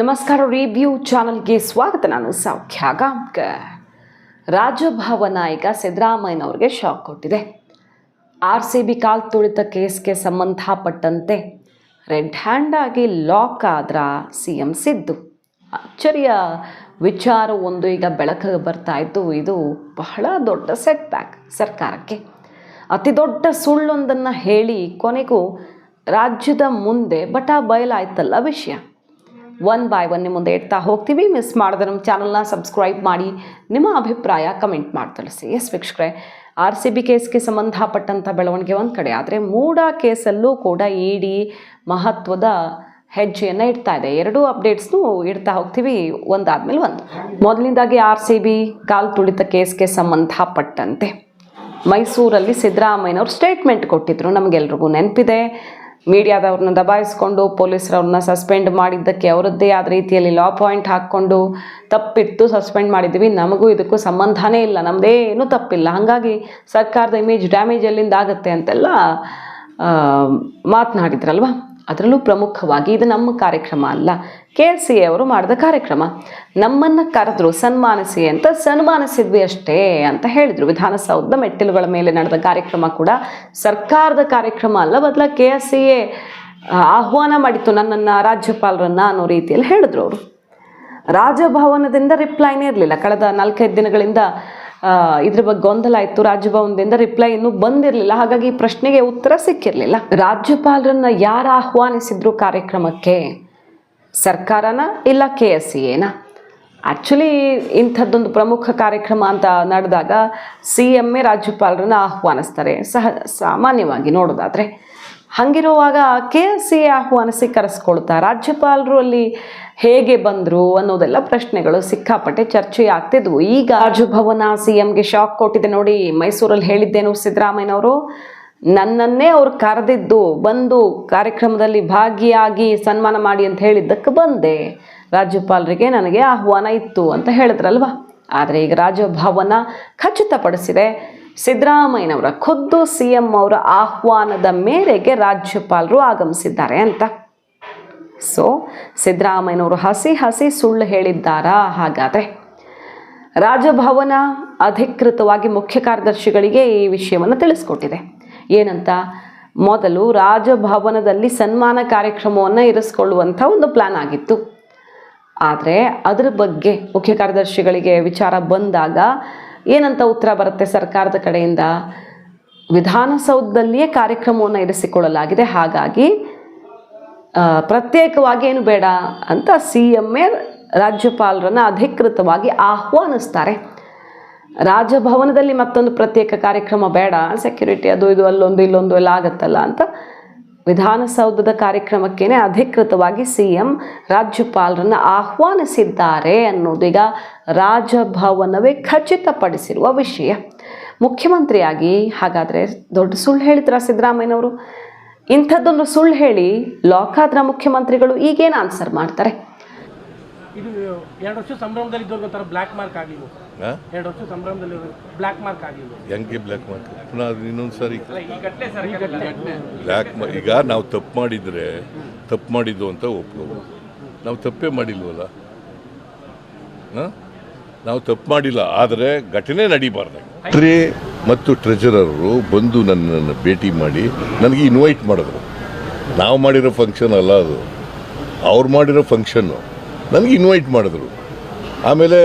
ನಮಸ್ಕಾರ ರಿವ್ಯೂ ಚಾನಲ್ಗೆ ಸ್ವಾಗತ. ನಾನು ಸೌಖ್ಯ ಗಾಂವ್ಕರ್ ರಾಜಭವ ಈಗ ಸಿದ್ದರಾಮಯ್ಯನವ್ರಿಗೆ ಶಾಕ್ ಕೊಟ್ಟಿದೆ. ಆರ್ ಸಿ ಬಿ ಕಾಲ್ ತುಳಿತ ಕೇಸ್ಗೆ ಸಂಬಂಧಪಟ್ಟಂತೆ ರೆಡ್ ಹ್ಯಾಂಡ್ ಆಗಿ ಲಾಕ್ ಆದ್ರ ಸಿ ಎಂ ಸಿದ್ದು. ಅಚ್ಚರಿಯ ವಿಚಾರ ಒಂದು ಈಗ ಬೆಳಕಿಗೆ ಬರ್ತಾ ಇದ್ದು, ಇದು ಬಹಳ ದೊಡ್ಡ ಸೆಟ್ ಬ್ಯಾಕ್ ಸರ್ಕಾರಕ್ಕೆ. ಅತಿ ದೊಡ್ಡ ಸುಳ್ಳೊಂದನ್ನು ಹೇಳಿ ಕೊನೆಗೂ ರಾಜ್ಯದ ಮುಂದೆ ಬಟಾ ಬಯಲಾಯ್ತಲ್ಲ ವಿಷಯ. ಒನ್ ಬೈ ಒನ್ ನಿಮ್ಮ ಮುಂದೆ ಇಡ್ತಾ ಹೋಗ್ತೀವಿ. ಮಿಸ್ ಮಾಡಿದ್ರೆ ನಮ್ಮ ಚಾನಲ್ನ ಸಬ್ಸ್ಕ್ರೈಬ್ ಮಾಡಿ. ನಿಮ್ಮ ಅಭಿಪ್ರಾಯ ಕಮೆಂಟ್ ಮಾಡಿ ತಿಳಿಸಿ. ಎಸ್ ವೀಕ್ಷಕರೇ ಆರ್ ಸಿ ಬಿ ಕೇಸ್ಗೆ ಸಂಬಂಧಪಟ್ಟಂಥ ಬೆಳವಣಿಗೆ ಒಂದು ಕಡೆ. ಆದರೆ ಮೂಡ ಕೇಸಲ್ಲೂ ಕೂಡ ಇಡಿ ಮಹತ್ವದ ಹೆಜ್ಜೆಯನ್ನು ಇಡ್ತಾ ಇದೆ. ಎರಡೂ ಅಪ್ಡೇಟ್ಸ್ನು ಇಡ್ತಾ ಹೋಗ್ತೀವಿ. ಒಂದಾದ್ಮೇಲೆ ಒಂದು. ಮೊದಲನೇದಾಗಿ ಆರ್ ಸಿ ಬಿ ಕಾಲು ತುಳಿತ ಕೇಸ್ಗೆ ಸಂಬಂಧಪಟ್ಟಂತೆ. ಮೈಸೂರಲ್ಲಿ ಸಿದ್ದರಾಮಯ್ಯನವರು ಸ್ಟೇಟ್ಮೆಂಟ್ ಕೊಟ್ಟಿದ್ದರು ನಮಗೆಲ್ರಿಗೂ ನೆನಪಿದೆ. ಮೀಡಿಯಾದವ್ರನ್ನ ದಬಾಯಿಸ್ಕೊಂಡು ಪೊಲೀಸರವ್ರನ್ನ ಸಸ್ಪೆಂಡ್ ಮಾಡಿದ್ದಕ್ಕೆ ಅವರದ್ದೇ ಆದ ರೀತಿಯಲ್ಲಿ ಲಾ ಪಾಯಿಂಟ್ ಹಾಕ್ಕೊಂಡು ತಪ್ಪಿತ್ತು ಸಸ್ಪೆಂಡ್ ಮಾಡಿದ್ವಿ ನಮಗೂ ಇದಕ್ಕೂ ಸಂಬಂಧನೇ ಇಲ್ಲ. ನಮ್ಮದೇನೂ ತಪ್ಪಿಲ್ಲ. ಹಾಗಾಗಿ ಸರ್ಕಾರದ ಇಮೇಜ್ ಡ್ಯಾಮೇಜ್ ಎಲ್ಲಿಂದ ಆಗುತ್ತೆ ಅಂತೆಲ್ಲ ಮಾತನಾಡಿದ್ರಲ್ವ? ಅದರಲ್ಲೂ ಪ್ರಮುಖವಾಗಿ ಇದು ನಮ್ಮ ಕಾರ್ಯಕ್ರಮ ಅಲ್ಲ. ಕೆ ಎಲ್ ಸಿ ಅವರು ಮಾಡಿದ ಕಾರ್ಯಕ್ರಮ. ನಮ್ಮನ್ನು ಕರೆದ್ರು, ಸನ್ಮಾನಿಸಿ ಅಂತ ಸನ್ಮಾನಿಸಿದ್ವಿ ಅಷ್ಟೇ ಅಂತ ಹೇಳಿದರು. ವಿಧಾನಸೌಧದ ಮೆಟ್ಟಿಲುಗಳ ಮೇಲೆ ನಡೆದ ಕಾರ್ಯಕ್ರಮ ಕೂಡ ಸರ್ಕಾರದ ಕಾರ್ಯಕ್ರಮ ಅಲ್ಲ, ಬದಲ ಕೆ ಎಸ್ ಸಿ ಎ ಆಹ್ವಾನ ಮಾಡಿತ್ತು ನನ್ನನ್ನು, ರಾಜ್ಯಪಾಲರನ್ನ ಅನ್ನೋ ರೀತಿಯಲ್ಲಿ ಹೇಳಿದ್ರು ಅವರು. ರಾಜಭವನದಿಂದ ರಿಪ್ಲೈನೇ ಇರಲಿಲ್ಲ. ಕಳೆದ ನಾಲ್ಕೈದು ದಿನಗಳಿಂದ ಇದ್ರ ಬಗ್ಗೆ ಗೊಂದಲ ಇತ್ತು ರಾಜಭವನದಿಂದ ರಿಪ್ಲೈ ಇನ್ನೂ ಬಂದಿರಲಿಲ್ಲ. ಹಾಗಾಗಿ ಈ ಪ್ರಶ್ನೆಗೆ ಉತ್ತರ ಸಿಕ್ಕಿರಲಿಲ್ಲ. ರಾಜ್ಯಪಾಲರನ್ನ ಯಾರು ಆಹ್ವಾನಿಸಿದ್ರು ಕಾರ್ಯಕ್ರಮಕ್ಕೆ? ಸರ್ಕಾರನ ಇಲ್ಲ ಕೆ ಎಸ್ ಸಿ ಎನ? ಆ್ಯಕ್ಚುಲಿ ಇಂಥದ್ದೊಂದು ಪ್ರಮುಖ ಕಾರ್ಯಕ್ರಮ ಅಂತ ನಡೆದಾಗ ಸಿ ಎಂ ಎ ರಾಜ್ಯಪಾಲರನ್ನ ಆಹ್ವಾನಿಸ್ತಾರೆ. ಸಹ, ಸಾಮಾನ್ಯವಾಗಿ ನೋಡೋದಾದರೆ. ಹಾಗಿರುವಾಗ ಕೆ ಎಲ್ ಸಿ ಆಹ್ವಾನಿಸಿ ಕರೆಸ್ಕೊಳ್ತಾ ರಾಜ್ಯಪಾಲರು ಅಲ್ಲಿ ಹೇಗೆ ಬಂದರು ಅನ್ನೋದೆಲ್ಲ ಪ್ರಶ್ನೆಗಳು ಸಿಕ್ಕಾಪಟ್ಟೆ ಚರ್ಚೆ ಆಗ್ತಿದ್ವು ಈಗ ರಾಜಭವನ ಸಿ ಎಂಗೆ ಶಾಕ್ ಕೊಟ್ಟಿದೆ ನೋಡಿ, ಮೈಸೂರಲ್ಲಿ ಹೇಳಿದ್ದೇನು ಸಿದ್ದರಾಮಯ್ಯನವರು? ನನ್ನನ್ನೇ ಅವ್ರು ಕರೆದಿದ್ದು, ಬಂದು ಕಾರ್ಯಕ್ರಮದಲ್ಲಿ ಭಾಗಿಯಾಗಿ ಸನ್ಮಾನ ಮಾಡಿ ಅಂತ ಹೇಳಿದ್ದಕ್ಕೆ ಬಂದೆ. ರಾಜ್ಯಪಾಲರಿಗೆ ನನಗೆ ಆಹ್ವಾನ ಇತ್ತು ಅಂತ ಹೇಳಿದ್ರಲ್ವ? ಆದರೆ ಈಗ ರಾಜಭವನ ಖಚಿತಪಡಿಸಿದೆ. ಸಿದ್ದರಾಮಯ್ಯನವರ ಖುದ್ದು ಸಿ ಎಂ ಅವರ ಆಹ್ವಾನದ ಮೇರೆಗೆ ರಾಜ್ಯಪಾಲರು ಆಗಮಿಸಿದ್ದಾರೆ ಅಂತ. ಸೊ ಸಿದ್ದರಾಮಯ್ಯನವರು ಹಸಿ ಹಸಿ ಸುಳ್ಳು ಹೇಳಿದ್ದಾರಾ? ಹಾಗಾದರೆ ರಾಜಭವನ ಅಧಿಕೃತವಾಗಿ ಮುಖ್ಯ ಕಾರ್ಯದರ್ಶಿಗಳಿಗೆ ಈ ವಿಷಯವನ್ನು ತಿಳಿಸ್ಕೊಟ್ಟಿದೆ. ಏನಂತ? ಮೊದಲು ರಾಜಭವನದಲ್ಲಿ ಸನ್ಮಾನ ಕಾರ್ಯಕ್ರಮವನ್ನು ಇರಿಸ್ಕೊಳ್ಳುವಂಥ ಒಂದು ಪ್ಲ್ಯಾನ್ ಆಗಿತ್ತು. ಆದರೆ ಅದರ ಬಗ್ಗೆ ಮುಖ್ಯ ಕಾರ್ಯದರ್ಶಿಗಳಿಗೆ ವಿಚಾರ ಬಂದಾಗ ಏನಂತ ಉತ್ತರ ಬರುತ್ತೆ ಸರ್ಕಾರದ ಕಡೆಯಿಂದ? ವಿಧಾನಸೌಧದಲ್ಲಿಯೇ ಕಾರ್ಯಕ್ರಮವನ್ನು ಇರಿಸಿಕೊಳ್ಳಲಾಗಿದೆ. ಹಾಗಾಗಿ ಪ್ರತ್ಯೇಕವಾಗಿ ಏನು ಬೇಡ ಅಂತ ಸಿ ಎಂ ಎ ರಾಜ್ಯಪಾಲರನ್ನು ಅಧಿಕೃತವಾಗಿ ಆಹ್ವಾನಿಸ್ತಾರೆ. ರಾಜಭವನದಲ್ಲಿ ಮತ್ತೊಂದು ಪ್ರತ್ಯೇಕ ಕಾರ್ಯಕ್ರಮ ಬೇಡ. ಸೆಕ್ಯೂರಿಟಿ ಅದು ಇದು ಅಲ್ಲೊಂದು ಇಲ್ಲೊಂದು ಎಲ್ಲ ಆಗತ್ತಲ್ಲ ಅಂತ ವಿಧಾನಸೌಧದ ಕಾರ್ಯಕ್ರಮಕ್ಕೇನೆ ಅಧಿಕೃತವಾಗಿ ಸಿ ಎಂ ರಾಜ್ಯಪಾಲರನ್ನು ಆಹ್ವಾನಿಸಿದ್ದಾರೆ ಅನ್ನೋದೀಗ ರಾಜಭವನವೇ ಖಚಿತಪಡಿಸಿರುವ ವಿಷಯ. ಮುಖ್ಯಮಂತ್ರಿಯಾಗಿ ಹಾಗಾದರೆ ದೊಡ್ಡ ಸುಳ್ಳು ಹೇಳಿದ್ರ ಸಿದ್ದರಾಮಯ್ಯನವರು? ಇಂಥದ್ದೊಂದು ಸುಳ್ಳು ಹೇಳಿ ಲಾಕ್ ಆದ್ರ ಮುಖ್ಯಮಂತ್ರಿಗಳು ಈಗೇನು ಆನ್ಸರ್ ಮಾಡ್ತಾರೆ? ಇದು ಎರಡು ವರ್ಷ ಸಂಭ್ರಮದಲ್ಲಿ ಇದ್ದವ್ರಿಗೆ ಒಂಥರ ಬ್ಲ್ಯಾಕ್ ಮಾರ್ಕ್ ಆಗಿಲ್ವ ಎರಡು ವರ್ಷ ಸಂಭ್ರಮದಲ್ಲಿ ಬ್ಲಾಕ್ ಮಾರ್ಕ್ ಆಗಿಲ್ವ ಹೆಂಗೆ ಬ್ಲ್ಯಾಕ್ ಮಾರ್ಕ್ ಪುನಃ ಅದು ಇನ್ನೊಂದು ಸಾರಿ. ಈ ಘಟನೆ ಸರ್ ಈ ಘಟನೆ ಬ್ಲ್ಯಾಕ್ ಈಗ ನಾವು ತಪ್ಪು ಮಾಡಿದರೆ ತಪ್ಪು ಮಾಡಿದ್ದು ಅಂತ ಒಪ್ಕೋಬೋದು. ನಾವು ತಪ್ಪೇ ಮಾಡಿಲ್ವಲ್ಲ? ಹಾಂ? ನಾವು ತಪ್ಪು ಮಾಡಿಲ್ಲ ಆದರೆ ಘಟನೆ ನಡೀಬಾರ್ದು. ಟ್ರೇ ಮತ್ತು ಟ್ರೆಜರರು ಬಂದು ನನ್ನನ್ನು ಭೇಟಿ ಮಾಡಿ ನನಗೆ ಇನ್ವೈಟ್ ಮಾಡಿದ್ರು. ನಾವು ಮಾಡಿರೋ ಫಂಕ್ಷನ್ ಅಲ್ಲ ಅದು. ಅವ್ರು ಮಾಡಿರೋ ಫಂಕ್ಷನ್ನು ನನಗೆ ಇನ್ವೈಟ್ ಮಾಡಿದ್ರು. ಆಮೇಲೆ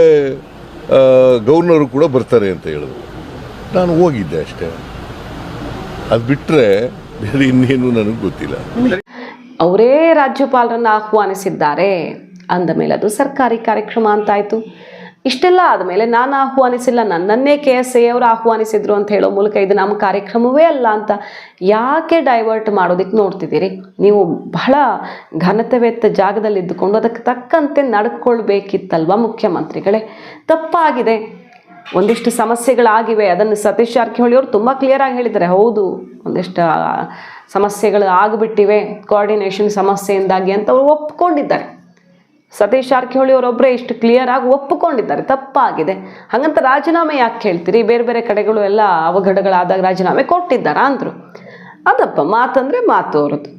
ಗೌರ್ನರು ಕೂಡ ಬರ್ತಾರೆ ಅಂತ ಹೇಳಿದ್ರು. ನಾನು ಹೋಗಿದ್ದೆ ಅಷ್ಟೇ. ಅದು ಬಿಟ್ಟರೆ ಬೇರೆ ಇನ್ನೇನು ನನಗೆ ಗೊತ್ತಿಲ್ಲ. ಅವರೇ ರಾಜ್ಯಪಾಲರನ್ನು ಆಹ್ವಾನಿಸಿದ್ದಾರೆ. ಅಂದ ಮೇಲೆ ಅದು ಸರ್ಕಾರಿ ಕಾರ್ಯಕ್ರಮ ಅಂತಾಯಿತು. ಇಷ್ಟೆಲ್ಲ ಆದಮೇಲೆ ನಾನು ಆಹ್ವಾನಿಸಿಲ್ಲ, ನನ್ನನ್ನೇ ಕೆ ಎಸ್ ಎ ಅವರು ಆಹ್ವಾನಿಸಿದ್ರು ಅಂತ ಹೇಳೋ ಮೂಲಕ ಇದು ನಮ್ಮ ಕಾರ್ಯಕ್ರಮವೇ ಅಲ್ಲ ಅಂತ ಯಾಕೆ ಡೈವರ್ಟ್ ಮಾಡೋದಕ್ಕೆ ನೋಡ್ತಿದ್ದೀರಿ? ನೀವು ಬಹಳ ಘನತೆವೆತ್ತ ಜಾಗದಲ್ಲಿ ಇದ್ದುಕೊಂಡು ಅದಕ್ಕೆ ತಕ್ಕಂತೆ ನಡ್ಕೊಳ್ಬೇಕಿತ್ತಲ್ವ ಮುಖ್ಯಮಂತ್ರಿಗಳೇ? ತಪ್ಪಾಗಿದೆ. ಒಂದಿಷ್ಟು ಸಮಸ್ಯೆಗಳಾಗಿವೆ. ಅದನ್ನು ಸತೀಶ್ ಜಾರಕಿಹೊಳಿ ಅವರು ತುಂಬ ಕ್ಲಿಯರಾಗಿ ಹೇಳಿದ್ದಾರೆ. ಹೌದು, ಒಂದಿಷ್ಟು ಸಮಸ್ಯೆಗಳು ಆಗಿಬಿಟ್ಟಿವೆ. ಕೋಆರ್ಡಿನೇಷನ್ ಸಮಸ್ಯೆಯಿಂದಾಗಿ ಅಂತ ಅವರು ಒಪ್ಕೊಂಡಿದ್ದಾರೆ. ಸತೀಶ್ ಜಾರಕಿಹೊಳಿ ಅವರೊಬ್ಬರೇ ಇಷ್ಟು ಕ್ಲಿಯರ್ ಆಗಿ ಒಪ್ಪಿಕೊಂಡಿದ್ದಾರೆ. ತಪ್ಪಾಗಿದೆ. ಹಾಗಂತ ರಾಜೀನಾಮೆ ಯಾಕೆ ಹೇಳ್ತೀರಿ? ಬೇರೆ ಬೇರೆ ಕಡೆಗಳು ಎಲ್ಲ ಅವಘಡಗಳಾದಾಗ ರಾಜೀನಾಮೆ ಕೊಟ್ಟಿದ್ದಾರಾ ಅಂದರು. ಅದಪ್ಪ ಮಾತಂದರೆ ಮಾತು ಅವ್ರದ್ದು.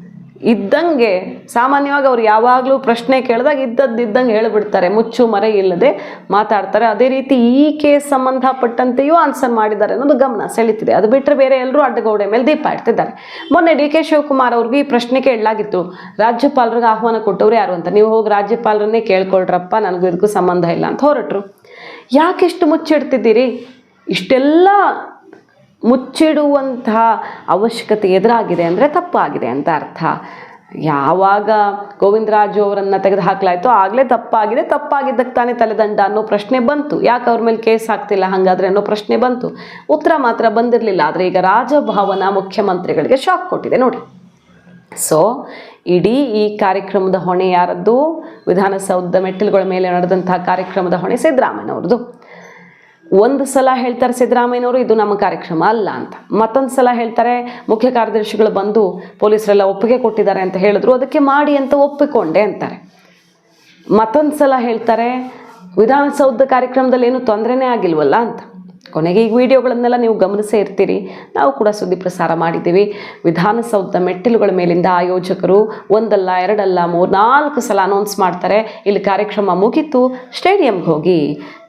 ಇದ್ದಂಗೆ ಸಾಮಾನ್ಯವಾಗಿ ಅವ್ರು ಯಾವಾಗಲೂ ಪ್ರಶ್ನೆ ಕೇಳಿದಾಗ ಇದ್ದದ್ದು ಇದ್ದಂಗೆ ಹೇಳಿಬಿಡ್ತಾರೆ, ಮುಚ್ಚು ಮರೆ ಇಲ್ಲದೆ ಮಾತಾಡ್ತಾರೆ. ಅದೇ ರೀತಿ ಈ ಕೇಸ್ ಸಂಬಂಧಪಟ್ಟಂತೆಯೂ ಆನ್ಸರ್ ಮಾಡಿದ್ದಾರೆ ಅನ್ನೋದು ಗಮನ ಸೆಳಿತಿದೆ. ಅದು ಬಿಟ್ಟರೆ ಬೇರೆ ಎಲ್ಲರೂ ಅಡ್ಡಗೌಡೆ ಮೇಲೆ ದೀಪ ಇಡ್ತಿದ್ದಾರೆ ಮೊನ್ನೆ ಡಿ ಕೆ ಶಿವಕುಮಾರ್ ಅವ್ರಿಗೆ ಈ ಪ್ರಶ್ನೆ ಕೇಳಲಾಗಿತ್ತು. ರಾಜ್ಯಪಾಲರಿಗೆ ಆಹ್ವಾನ ಕೊಟ್ಟವ್ರು ಯಾರು ಅಂತ. ನೀವು ಹೋಗಿ ರಾಜ್ಯಪಾಲರನ್ನೇ ಕೇಳ್ಕೊಳ್ರಪ್ಪ, ನನಗೂ ಇದಕ್ಕೂ ಸಂಬಂಧ ಇಲ್ಲ ಅಂತ ಹೊರಟರು. ಯಾಕೆಷ್ಟು ಮುಚ್ಚಿಡ್ತಿದ್ದೀರಿ? ಇಷ್ಟೆಲ್ಲ ಮುಚ್ಚಿಡುವಂತಹ ಅವಶ್ಯಕತೆ ಎದುರಾಗಿದೆ ಅಂದರೆ ತಪ್ಪಾಗಿದೆ ಅಂತ ಅರ್ಥ. ಯಾವಾಗ ಗೋವಿಂದರಾಜು ಅವರನ್ನು ತೆಗೆದು ಹಾಕಲಾಯಿತು ಆಗಲೇ ತಪ್ಪಾಗಿದೆ. ತಪ್ಪಾಗಿದ್ದಕ್ಕೆ ತಾನೇ ತಲೆದಂಡ ಅನ್ನೋ ಪ್ರಶ್ನೆ ಬಂತು. ಯಾಕೆ ಅವ್ರ ಮೇಲೆ ಕೇಸ್ ಆಗ್ತಿಲ್ಲ ಹಾಗಾದ್ರೆ ಅನ್ನೋ ಪ್ರಶ್ನೆ ಬಂತು. ಉತ್ತರ ಮಾತ್ರ ಬಂದಿರಲಿಲ್ಲ. ಆದರೆ ಈಗ ರಾಜಭವನ ಮುಖ್ಯಮಂತ್ರಿಗಳಿಗೆ ಶಾಕ್ ಕೊಟ್ಟಿದೆ ನೋಡಿ. ಸೊ ಇಡೀ ಈ ಕಾರ್ಯಕ್ರಮದ ಹೊಣೆ ಯಾರದ್ದು? ವಿಧಾನಸೌಧದ ಮೆಟ್ಟಿಲುಗಳ ಮೇಲೆ ನಡೆದಂತಹ ಕಾರ್ಯಕ್ರಮದ ಹೊಣೆ ಸಿದ್ದರಾಮಯ್ಯನವ್ರದ್ದು. ಒಂದು ಸಲ ಹೇಳ್ತಾರೆ ಸಿದ್ದರಾಮಯ್ಯನವರು, ಇದು ನಮ್ಮ ಕಾರ್ಯಕ್ರಮ ಅಲ್ಲ ಅಂತ. ಮತ್ತೊಂದು ಸಲ ಹೇಳ್ತಾರೆ, ಮುಖ್ಯ ಕಾರ್ಯದರ್ಶಿಗಳು ಬಂದು ಪೊಲೀಸರೆಲ್ಲ ಒಪ್ಪಿಗೆ ಕೊಟ್ಟಿದ್ದಾರೆ ಅಂತ ಹೇಳಿದ್ರು, ಅದಕ್ಕೆ ಮಾಡಿ ಅಂತ ಒಪ್ಪಿಕೊಂಡೆ ಅಂತಾರೆ. ಮತ್ತೊಂದು ಸಲ ಹೇಳ್ತಾರೆ, ವಿಧಾನಸೌಧ ಕಾರ್ಯಕ್ರಮದಲ್ಲಿ ಏನು ತೊಂದರೆನೇ ಆಗಿಲ್ವಲ್ಲ ಅಂತ. ಕೊನೆಗೆ ಈ ವಿಡಿಯೋಗಳನ್ನೆಲ್ಲ ನೀವು ಗಮನಿಸೇ ಇರ್ತೀರಿ. ನಾವು ಕೂಡ ಸುದ್ದಿ ಪ್ರಸಾರ ಮಾಡಿದ್ದೀವಿ. ವಿಧಾನಸೌಧದ ಮೆಟ್ಟಿಲುಗಳ ಮೇಲಿಂದ ಆಯೋಜಕರು ಒಂದಲ್ಲ, ಎರಡಲ್ಲ, ಮೂರು, ನಾಲ್ಕು ಸಲ ಅನೌನ್ಸ್ ಮಾಡ್ತಾರೆ. ಇಲ್ಲಿ ಕಾರ್ಯಕ್ರಮ ಮುಗೀತು ಸ್ಟೇಡಿಯಂಗೆ ಹೋಗಿ.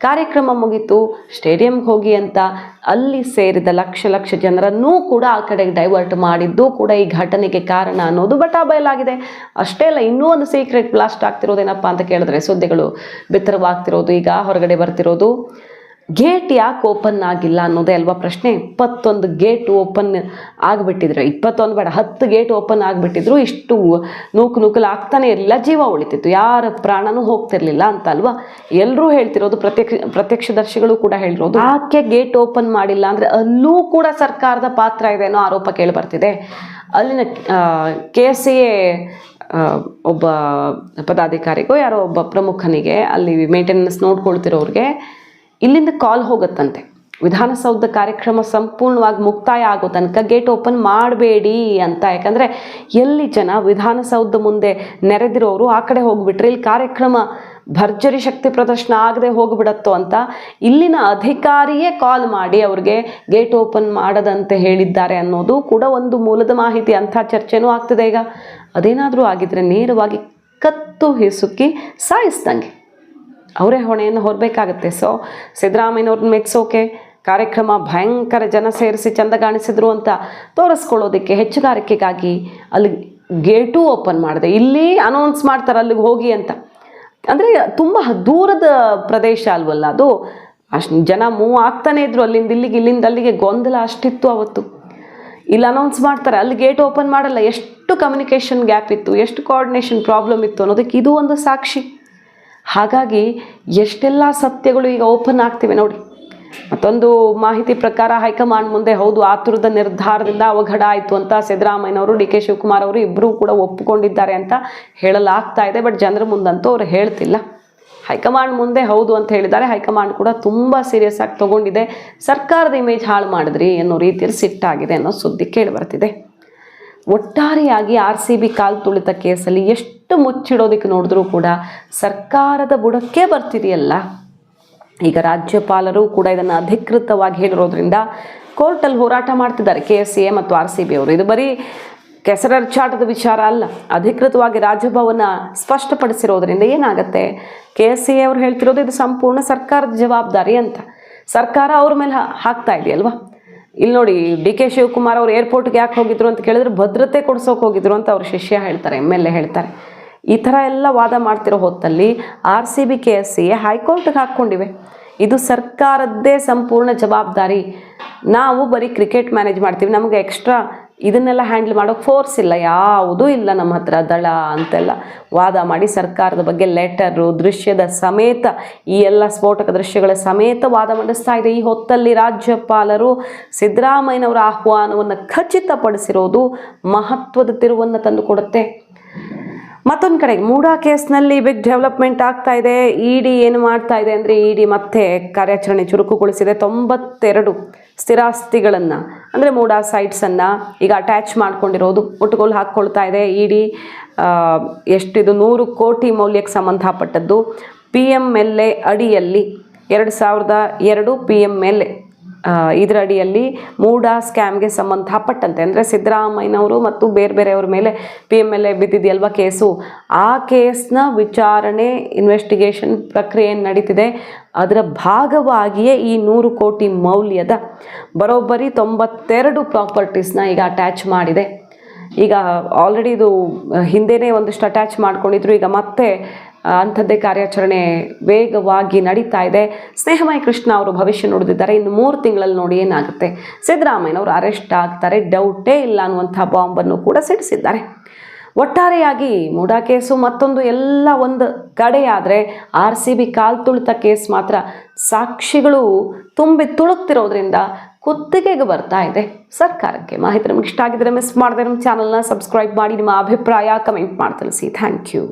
ಕಾರ್ಯಕ್ರಮ ಮುಗೀತು ಸ್ಟೇಡಿಯಂಗೆ ಹೋಗಿ ಅಂತ ಅಲ್ಲಿ ಸೇರಿದ ಲಕ್ಷ ಲಕ್ಷ ಜನರನ್ನೂ ಕೂಡ ಆ ಕಡೆಗೆ ಡೈವರ್ಟ್ ಮಾಡಿದ್ದು ಕೂಡ ಈ ಘಟನೆಗೆ ಕಾರಣ ಅನ್ನೋದು ಬಟಾ ಬಯಲಾಗಿದೆ ಅಷ್ಟೇ ಅಲ್ಲ, ಇನ್ನೂ ಒಂದು ಸೀಕ್ರೆಟ್ ಬ್ಲಾಸ್ಟ್ ಆಗ್ತಿರೋದೇನಪ್ಪ ಅಂತ ಕೇಳಿದ್ರೆ ಸುದ್ದಿಗಳು ಬಿತ್ತರವಾಗ್ತಿರೋದು, ಈಗ ಹೊರಗಡೆ ಬರ್ತಿರೋದು. ಗೇಟ್ ಯಾಕೆ ಓಪನ್ ಆಗಿಲ್ಲ ಅನ್ನೋದೇ ಅಲ್ವಾ ಪ್ರಶ್ನೆ? ಇಪ್ಪತ್ತೊಂದು ಗೇಟ್ ಓಪನ್ ಆಗಿಬಿಟ್ಟಿದ್ರೆ, ಇಪ್ಪತ್ತೊಂದು ಬೇಡ, ಹತ್ತು ಗೇಟ್ ಓಪನ್ ಆಗಿಬಿಟ್ಟಿದ್ರು ಇಷ್ಟು ನೂಕು ನೂಕಲು ಆಗ್ತಾನೆ ಇರಲಿಲ್ಲ, ಜೀವ ಉಳಿತಿತ್ತು. ಯಾರ ಪ್ರಾಣನೂ ಹೋಗ್ತಿರ್ಲಿಲ್ಲ ಅಂತ ಅಲ್ವಾ ಎಲ್ಲರೂ ಹೇಳ್ತಿರೋದು, ಪ್ರತ್ಯಕ್ಷ, ಪ್ರತ್ಯಕ್ಷದರ್ಶಿಗಳು ಕೂಡ ಹೇಳಿರೋದು ಯಾಕೆ ಗೇಟ್ ಓಪನ್ ಮಾಡಿಲ್ಲ? ಅಂದರೆ ಅಲ್ಲೂ ಕೂಡ ಸರ್ಕಾರದ ಪಾತ್ರ ಇದೆ ಅನ್ನೋ ಆರೋಪ ಕೇಳಿ ಬರ್ತಿದೆ. ಅಲ್ಲಿನ ಕೆ ಎಸ್ ಸಿ ಎ ಒಬ್ಬ ಪದಾಧಿಕಾರಿಗೋ, ಯಾರೋ ಒಬ್ಬ ಪ್ರಮುಖನಿಗೆ ಅಲ್ಲಿ ಮೇಂಟೆನೆನ್ಸ್ ನೋಡ್ಕೊಳ್ತಿರೋರಿಗೆ ಇಲ್ಲಿಂದ ಕಾಲ್ ಹೋಗುತ್ತಂತೆ. ವಿಧಾನಸೌಧ ಕಾರ್ಯಕ್ರಮ ಸಂಪೂರ್ಣವಾಗಿ ಮುಕ್ತಾಯ ಆಗೋ ತನಕ ಗೇಟ್ ಓಪನ್ ಮಾಡಬೇಡಿ ಅಂತ. ಯಾಕಂದರೆ ಎಲ್ಲಿ ಜನ ವಿಧಾನಸೌಧ ಮುಂದೆ ನೆರೆದಿರೋರು ಆ ಕಡೆ ಹೋಗ್ಬಿಟ್ರೆ ಇಲ್ಲಿ ಕಾರ್ಯಕ್ರಮ ಭರ್ಜರಿ ಶಕ್ತಿ ಪ್ರದರ್ಶನ ಆಗದೆ ಹೋಗಿಬಿಡತ್ತೋ ಅಂತ ಇಲ್ಲಿನ ಅಧಿಕಾರಿಯೇ ಕಾಲ್ ಮಾಡಿ ಅವ್ರಿಗೆ ಗೇಟ್ ಓಪನ್ ಮಾಡದಂತೆ ಹೇಳಿದ್ದಾರೆ ಅನ್ನೋದು ಕೂಡ ಒಂದು ಮೂಲದ ಮಾಹಿತಿ. ಅಂಥ ಚರ್ಚೆನೂ ಆಗ್ತಿದೆ ಈಗ. ಅದೇನಾದರೂ ಆಗಿದ್ರೆ ನೇರವಾಗಿ ಕತ್ತು ಹಿಸುಕಿ ಸಾಯಿಸ್ದಂಗೆ. ಅವರೇ ಹೊಣೆಯನ್ನು ಹೊರಬೇಕಾಗತ್ತೆ. ಸೊ ಸಿದ್ದರಾಮಯ್ಯನವ್ರನ್ನ ಮೆಚ್ಚೋಕೆ ಕಾರ್ಯಕ್ರಮ ಭಯಂಕರ ಜನ ಸೇರಿಸಿ ಚಂದ ಕಾಣಿಸಿದ್ರು ಅಂತ ತೋರಿಸ್ಕೊಳ್ಳೋದಕ್ಕೆ ಹೆಚ್ಚುಗಾರಿಕೆಗಾಗಿ ಅಲ್ಲಿ ಗೇಟು ಓಪನ್ ಮಾಡಿದೆ. ಇಲ್ಲಿ ಅನೌನ್ಸ್ ಮಾಡ್ತಾರೆ ಅಲ್ಲಿಗೆ ಹೋಗಿ ಅಂತ. ಅಂದರೆ ತುಂಬ ದೂರದ ಪ್ರದೇಶ ಅಲ್ವಲ್ಲ ಅದು? ಅಷ್ಟು ಜನ ಮೂವ್ ಆಗ್ತಾನೆ ಇದ್ರು ಅಲ್ಲಿಂದ ಇಲ್ಲಿಗೆ ಇಲ್ಲಿಂದ ಅಲ್ಲಿಗೆ ಗೊಂದಲ ಅಷ್ಟಿತ್ತು ಅವತ್ತು. ಇಲ್ಲಿ ಅನೌನ್ಸ್ ಮಾಡ್ತಾರೆ, ಅಲ್ಲಿ ಗೇಟ್ ಓಪನ್ ಮಾಡಲ್ಲ, ಎಷ್ಟು ಕಮ್ಯುನಿಕೇಷನ್ ಗ್ಯಾಪ್ ಇತ್ತು, ಎಷ್ಟು ಕೋಆರ್ಡಿನೇಷನ್ ಪ್ರಾಬ್ಲಮ್ ಇತ್ತು ಅನ್ನೋದಕ್ಕೆ ಇದು ಒಂದು ಸಾಕ್ಷಿ. ಹಾಗಾಗಿ ಎಷ್ಟೆಲ್ಲ ಸತ್ಯಗಳು ಈಗ ಓಪನ್ ಆಗ್ತಿವೆ ನೋಡಿ. ಮತ್ತೊಂದು ಮಾಹಿತಿ ಪ್ರಕಾರ ಹೈಕಮಾಂಡ್ ಮುಂದೆ ಹೌದು, ಆತುರದ ನಿರ್ಧಾರದಿಂದ ಅವಘಡ ಆಯಿತು ಅಂತ ಸಿದ್ದರಾಮಯ್ಯನವರು, ಡಿ ಕೆ ಶಿವಕುಮಾರ್ ಅವರು ಇಬ್ಬರೂ ಕೂಡ ಒಪ್ಪಿಕೊಂಡಿದ್ದಾರೆ ಅಂತ ಹೇಳಲಾಗ್ತಾ ಇದೆ. ಬಟ್ ಜನರ ಮುಂದಂತೂ ಅವರು ಹೇಳ್ತಿಲ್ಲ. ಹೈಕಮಾಂಡ್ ಮುಂದೆ ಹೌದು ಅಂತ ಹೇಳಿದ್ದಾರೆ. ಹೈಕಮಾಂಡ್ ಕೂಡ ತುಂಬ ಸೀರಿಯಸ್ ಆಗಿ ತಗೊಂಡಿದೆ. ಸರ್ಕಾರದ ಇಮೇಜ್ ಹಾಳು ಮಾಡಿದ್ರಿ ಅನ್ನೋ ರೀತಿಯಲ್ಲಿ ಸಿಟ್ಟಾಗಿದೆ ಅನ್ನೋ ಸುದ್ದಿ ಕೇಳಿ ಬರ್ತಿದೆ. ಒಟ್ಟಾರೆಯಾಗಿ ಆರ್ ಸಿ ಬಿ ಕಾಲು ತುಳಿತ ಕೇಸಲ್ಲಿ ಎಷ್ಟು ಮುಚ್ಚಿಡೋದಕ್ಕೆ ನೋಡಿದ್ರೂ ಕೂಡ ಸರ್ಕಾರದ ಬುಡಕ್ಕೆ ಬರ್ತಿದೆಯಲ್ಲ. ಈಗ ರಾಜ್ಯಪಾಲರು ಕೂಡ ಇದನ್ನು ಅಧಿಕೃತವಾಗಿ ಹೇಳಿರೋದ್ರಿಂದ ಕೋರ್ಟಲ್ಲಿ ಹೋರಾಟ ಮಾಡ್ತಿದ್ದಾರೆ ಕೆ ಎಸ್ ಎ ಮತ್ತು ಆರ್ ಸಿ ಬಿ ಅವರು. ಇದು ಬರೀ ಕೆಸರರ್ಚಾಟದ ವಿಚಾರ ಅಲ್ಲ, ಅಧಿಕೃತವಾಗಿ ರಾಜಭವನ ಸ್ಪಷ್ಟಪಡಿಸಿರೋದ್ರಿಂದ ಏನಾಗುತ್ತೆ? ಕೆ ಎಸ್ ಸಿ ಅವರು ಹೇಳ್ತಿರೋದು ಇದು ಸಂಪೂರ್ಣ ಸರ್ಕಾರದ ಜವಾಬ್ದಾರಿ ಅಂತ. ಸರ್ಕಾರ ಅವ್ರ ಮೇಲೆ ಹಾಕ್ತಾ ಇದೆಯಲ್ವಾ? ಇಲ್ಲಿ ನೋಡಿ ಡಿ ಕೆ ಶಿವಕುಮಾರ್ ಅವ್ರು ಏರ್ಪೋರ್ಟ್ಗೆ ಯಾಕೆ ಹೋಗಿದ್ರು ಅಂತ ಕೇಳಿದ್ರೆ ಭದ್ರತೆ ಕೊಡ್ಸೋಕೆ ಹೋಗಿದ್ರು ಅಂತ ಅವ್ರ ಶಿಷ್ಯ ಹೇಳ್ತಾರೆ, ಎಂ ಎಲ್ ಎ ಹೇಳ್ತಾರೆ. ಈ ಥರ ಎಲ್ಲ ವಾದ ಮಾಡ್ತಿರೋ ಹೊತ್ತಲ್ಲಿ R C B, K S C ಹೈಕೋರ್ಟ್ಗೆ ಹಾಕ್ಕೊಂಡಿವೆ. ಇದು ಸರ್ಕಾರದ್ದೇ ಸಂಪೂರ್ಣ ಜವಾಬ್ದಾರಿ. ನಾವು ಬರೀ ಕ್ರಿಕೆಟ್ ಮ್ಯಾನೇಜ್ ಮಾಡ್ತೀವಿ. ನಮಗೆ ಎಕ್ಸ್ಟ್ರಾ ಇದನ್ನೆಲ್ಲ ಹ್ಯಾಂಡಲ್ ಮಾಡೋಕ್ಕೆ ಫೋರ್ಸ್ ಇಲ್ಲ. ಯಾವುದೂ ಇಲ್ಲ ನಮ್ಮ ಹತ್ರ ದಳ ಅಂತೆಲ್ಲ. ವಾದ ಮಾಡಿ ಸರ್ಕಾರದ ಬಗ್ಗೆ ಲೆಟರು, ದೃಶ್ಯದ ಸಮೇತ ಈ ಎಲ್ಲ ಸ್ಫೋಟಕ ದೃಶ್ಯಗಳ ಸಮೇತ ವಾದ ಮಂಡಿಸ್ತಾ ಇದೆ. ಈ ಹೊತ್ತಲ್ಲಿ ರಾಜ್ಯಪಾಲರು ಸಿದ್ದರಾಮಯ್ಯನವರ ಆಹ್ವಾನವನ್ನು ಖಚಿತಪಡಿಸಿರೋದು ಮಹತ್ವದ ತಿರುವನ್ನು ತಂದುಕೊಡುತ್ತೆ. ಮತ್ತೊಂದು ಕಡೆ, ಮೂಡಾ ಕೇಸ್ನಲ್ಲಿ ಬಿಗ್ ಡೆವಲಪ್ಮೆಂಟ್ ಆಗ್ತಾ ಇದೆ. ಇ ಡಿ ಏನು ಮಾಡ್ತಾ ಇದೆ ಅಂದರೆ ಇಡಿ ಡಿ ಮತ್ತೆ ಕಾರ್ಯಾಚರಣೆ ಚುರುಕುಗೊಳಿಸಿದೆ. ತೊಂಬತ್ತೆರಡು ಸ್ಥಿರಾಸ್ತಿಗಳನ್ನು, ಅಂದರೆ ಮೂಡಾ ಸೈಟ್ಸನ್ನು ಈಗ ಅಟ್ಯಾಚ್ ಮಾಡ್ಕೊಂಡಿರೋದು, ಒಟ್ಟುಗೋಲು ಹಾಕ್ಕೊಳ್ತಾ ಇದೆ. ಇಡಿ ಡಿ ಎಷ್ಟಿದು, ನೂರು ಕೋಟಿ ಮೌಲ್ಯಕ್ಕೆ ಸಂಬಂಧಪಟ್ಟದ್ದು. ಪಿ ಎಂ ಎಲ್ ಎ ಅಡಿಯಲ್ಲಿ, ಎರಡು ಸಾವಿರದ ಎರಡು ಪಿ ಎಂ ಎಲ್ ಎ ಇದರ ಮೂಡಾ ಸ್ಕ್ಯಾಮ್ಗೆ ಸಂಬಂಧಪಟ್ಟಂತೆ, ಅಂದರೆ ಸಿದ್ದರಾಮಯ್ಯನವರು ಮತ್ತು ಬೇರೆ ಬೇರೆಯವ್ರ ಮೇಲೆ ಪಿ ಎಂ ಎಲ್ ಎ ಬಿದ್ದಿದೆಯಲ್ವ ಕೇಸು? ಆ ಕೇಸ್ನ ವಿಚಾರಣೆ ಇನ್ವೆಸ್ಟಿಗೇಷನ್ ಪ್ರಕ್ರಿಯೆ ನಡೀತಿದೆ. ಅದರ ಭಾಗವಾಗಿಯೇ ಈ ನೂರು ಕೋಟಿ ಮೌಲ್ಯದ ಬರೋಬ್ಬರಿ ತೊಂಬತ್ತೆರಡು ಪ್ರಾಪರ್ಟೀಸ್ನ ಈಗ ಅಟ್ಯಾಚ್ ಮಾಡಿದೆ. ಈಗ ಆಲ್ರೆಡಿ ಇದು ಹಿಂದೆಯೇ ಒಂದಿಷ್ಟು ಅಟ್ಯಾಚ್ ಮಾಡ್ಕೊಂಡಿದ್ರು. ಈಗ ಮತ್ತೆ ಅಂಥದ್ದೇ ಕಾರ್ಯಾಚರಣೆ ವೇಗವಾಗಿ ನಡೀತಾ ಇದೆ. ಸ್ನೇಹಮಯ ಕೃಷ್ಣ ಅವರು ಭವಿಷ್ಯ ನೋಡಿದಿದ್ದಾರೆ. ಇನ್ನು ಮೂರು ತಿಂಗಳಲ್ಲಿ ನೋಡಿ ಏನಾಗುತ್ತೆ. ಸಿದ್ದರಾಮಯ್ಯನವರು ಅರೆಸ್ಟ್ ಆಗ್ತಾರೆ. ಡೌಟೇ ಇಲ್ಲ ಅನ್ನುವಂಥ ಬಾಂಬನ್ನು ಕೂಡ ಸಿಡಿಸಿದ್ದಾರೆ. ಒಟ್ಟಾರೆಯಾಗಿ ಮೂಡಾ ಕೇಸು ಮತ್ತೊಂದು ಎಲ್ಲ ಒಂದು ಕಡೆಯಾದರೆ ಆರ್ ಸಿ ಬಿ ಕಾಲ್ ತುಳಿತ ಕೇಸ್ ಮಾತ್ರ ಸಾಕ್ಷಿಗಳು ತುಂಬಿ ತುಳುಕ್ತಿರೋದ್ರಿಂದ ಕುತ್ತಿಗೆಗೆ ಬರ್ತಾ ಇದೆ. ಸರ್ಕಾರಕ್ಕೆ ಮಾಹಿತಿ ನಮಗೆ ಇಷ್ಟ ಆಗಿದ್ರೆ ಮಿಸ್ ಮಾಡಿದೆ ನಮ್ಮ ಚಾನಲ್ನ ಸಬ್ಸ್ಕ್ರೈಬ್ ಮಾಡಿ, ನಿಮ್ಮ ಅಭಿಪ್ರಾಯ ಕಮೆಂಟ್ ಮಾಡಿ ತಿಳಿಸಿ ಥ್ಯಾಂಕ್ ಯು